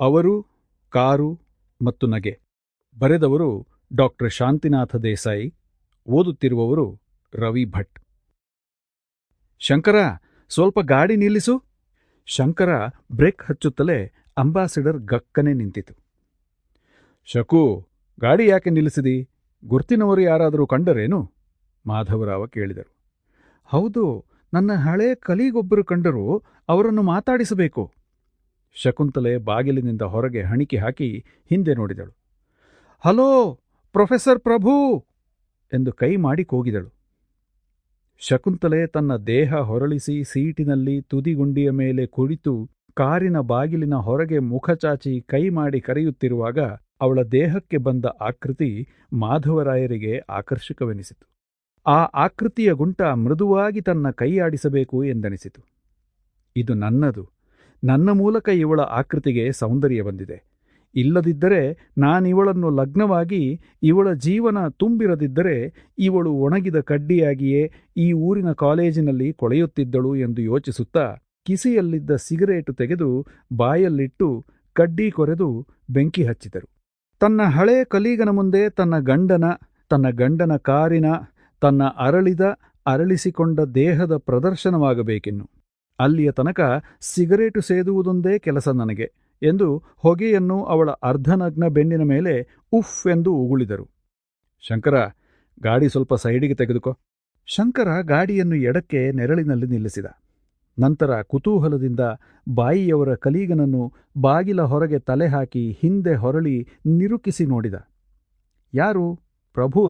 ಅವರು ಕಾರು ಮತ್ತು ನಗೆ. ಬರೆದವರು ಡಾಕ್ಟರ್ ಶಾಂತಿನಾಥ ದೇಸಾಯಿ, ಓದುತ್ತಿರುವವರು ರವಿ ಭಟ್. ಶಂಕರ, ಸ್ವಲ್ಪ ಗಾಡಿ ನಿಲ್ಲಿಸು. ಶಂಕರ ಬ್ರೇಕ್ ಹಚ್ಚುತ್ತಲೇ ಅಂಬಾಸಿಡರ್ ಗಕ್ಕನೆ ನಿಂತಿತು. ಶಕು, ಗಾಡಿ ಯಾಕೆ ನಿಲ್ಲಿಸಿದಿ? ಗುರ್ತಿನವರು ಯಾರಾದರೂ ಕಂಡರೇನು? ಮಾಧವರಾವ ಕೇಳಿದರು. ಹೌದು, ನನ್ನ ಹಳೆ ಕಲೀಗೊಬ್ಬರು ಕಂಡರೂ ಅವರನ್ನು ಮಾತಾಡಿಸಬೇಕು. ಶಕುಂತಲೆ ಬಾಗಿಲಿನಿಂದ ಹೊರಗೆ ಹಣಿಕೆ ಹಾಕಿ ಹಿಂದೆ ನೋಡಿದಳು. Hello, professor Prabhu! ಎಂದು ಕೈ ಮಾಡಿ ಕೂಗಿದಳು. ಶಕುಂತಲೆ ತನ್ನ ದೇಹ ಹೊರಳಿಸಿ ಸೀಟಿನಲ್ಲಿ ತುದಿಗುಂಡಿಯ ಮೇಲೆ ಕುಳಿತು ಕಾರಿನ ಬಾಗಿಲಿನ ಹೊರಗೆ ಮುಖಚಾಚಿ ಕೈ ಮಾಡಿ ಕರೆಯುತ್ತಿರುವಾಗ ಅವಳ ದೇಹಕ್ಕೆ ಬಂದ ಆಕೃತಿ ಮಾಧವರಾಯರಿಗೆ ಆಕರ್ಷಕವೆನಿಸಿತು. ಆ ಆಕೃತಿಯ ಗುಂಟ ಮೃದುವಾಗಿ ತನ್ನ ಕೈಯಾಡಿಸಬೇಕು ಎಂದನಿಸಿತು. ಇದು ನನ್ನದು. ನನ್ನ ಮೂಲಕ ಇವಳ ಆಕೃತಿಗೆ ಸೌಂದರ್ಯ ಬಂದಿದೆ. ಇಲ್ಲದಿದ್ದರೆ ನಾನಿವಳನ್ನು ಲಗ್ನವಾಗಿ ಇವಳ ಜೀವನ ತುಂಬಿರದಿದ್ದರೆ ಇವಳು ಒಣಗಿದ ಕಡ್ಡಿಯಾಗಿಯೇ ಈ ಊರಿನ ಕಾಲೇಜಿನಲ್ಲಿ ಕೊಳೆಯುತ್ತಿದ್ದಳು ಎಂದು ಯೋಚಿಸುತ್ತಾ ಕಿಸಿಯಲ್ಲಿದ್ದ ಸಿಗರೇಟು ತೆಗೆದು ಬಾಯಲ್ಲಿಟ್ಟು ಕಡ್ಡಿ ಕೊರೆದು ಬೆಂಕಿ ಹಚ್ಚಿದರು. ತನ್ನ ಹಳೆಯ ಕಲೀಗನ ಮುಂದೆ ತನ್ನ ಗಂಡನ ತನ್ನ ಗಂಡನ ಕಾರಿನ, ತನ್ನ ಅರಳಿದ, ಅರಳಿಸಿಕೊಂಡ ದೇಹದ ಪ್ರದರ್ಶನವಾಗಬೇಕಿನ್ನು. ಅಲ್ಲಿಯ ತನಕ ಸಿಗರೇಟು ಸೇದುವುದೊಂದೇ ಕೆಲಸ ನನಗೆ ಎಂದು ಹೊಗೆಯನ್ನು ಅವಳ ಅರ್ಧನಗ್ನ ಬೆನ್ನಿನ ಮೇಲೆ ಉಫ್ ಎಂದು ಉಗುಳಿದರು. ಶಂಕರ, ಗಾಡಿ ಸ್ವಲ್ಪ ಸೈಡಿಗೆ ತೆಗೆದುಕೋ. ಶಂಕರ ಗಾಡಿಯನ್ನು ಎಡಕ್ಕೆ ನೆರಳಿನಲ್ಲಿ ನಿಲ್ಲಿಸಿದ. ನಂತರ ಕುತೂಹಲದಿಂದ ಬಾಯಿಯವರ ಕಲೀಗನನ್ನು ಬಾಗಿಲ ಹೊರಗೆ ತಲೆ ಹಾಕಿ ಹಿಂದೆ ಹೊರಳಿ ನಿರುಕಿಸಿ ನೋಡಿದ. ಯಾರು? ಪ್ರಭು.